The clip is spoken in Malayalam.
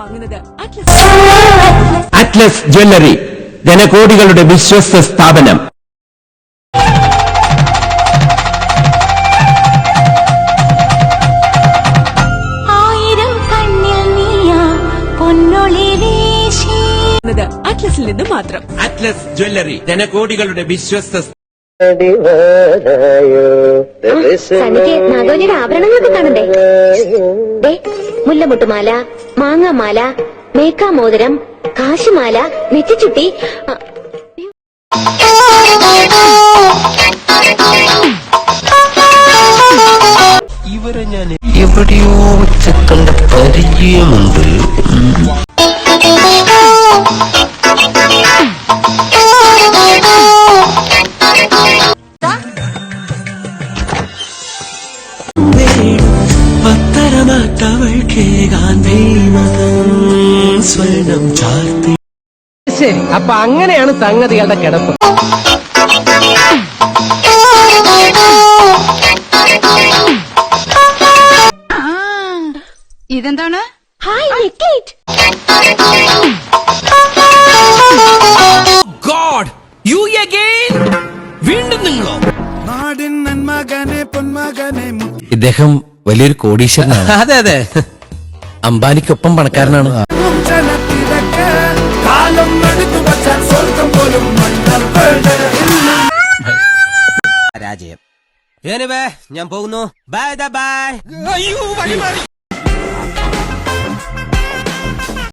വാങ്ങുന്നത്. അറ്റ്ലസ് അറ്റ്ലസ് ജ്വല്ലറി ജനകോടികളുടെ വിശ്വസ്ത സ്ഥാപനം. ആയിരം കണ്ണിൽ നീയാ പൊന്നൊളി വീശി. വാങ്ങുന്നത് അറ്റ്ലസിൽ നിന്ന് മാത്രം. അറ്റ്ലസ് ജ്വല്ലറി ജനകോടികളുടെ വിശ്വസ്ത സനിക്ക് നാഗോജിയുടെ ആഭരണങ്ങളൊക്കെ കാണണ്ടേ? ദേ മുല്ലമുട്ടുമാല മാങ്ങാമാല മേക്കാമോതിരം കാശുമാല നെറ്റിച്ചുട്ടി ഇവരെ ഞാൻ എവിടെയോ വെച്ച് കണ്ട ചാർത്തി. ശരി അപ്പൊ അങ്ങനെയാണ് സംഗതികളുടെ കിടപ്പ്. ഇതെന്താണ്? ഹായ് ഗോഡ് യു അഗൈൻ വീണ്ടും നിങ്ങളോ? നാടിൻ നന്മകനെ പൊന്മകനെ ഇദ്ദേഹം വലിയൊരു കോടീശ്വരനാണ്. അതെ അതെ. അംബാനിക്കൊപ്പം പണക്കാരനാണ്. പരാജയം. ഞാൻ പോകുന്നു. ബൈ ബൈ അയ്യോ വഴി മാറി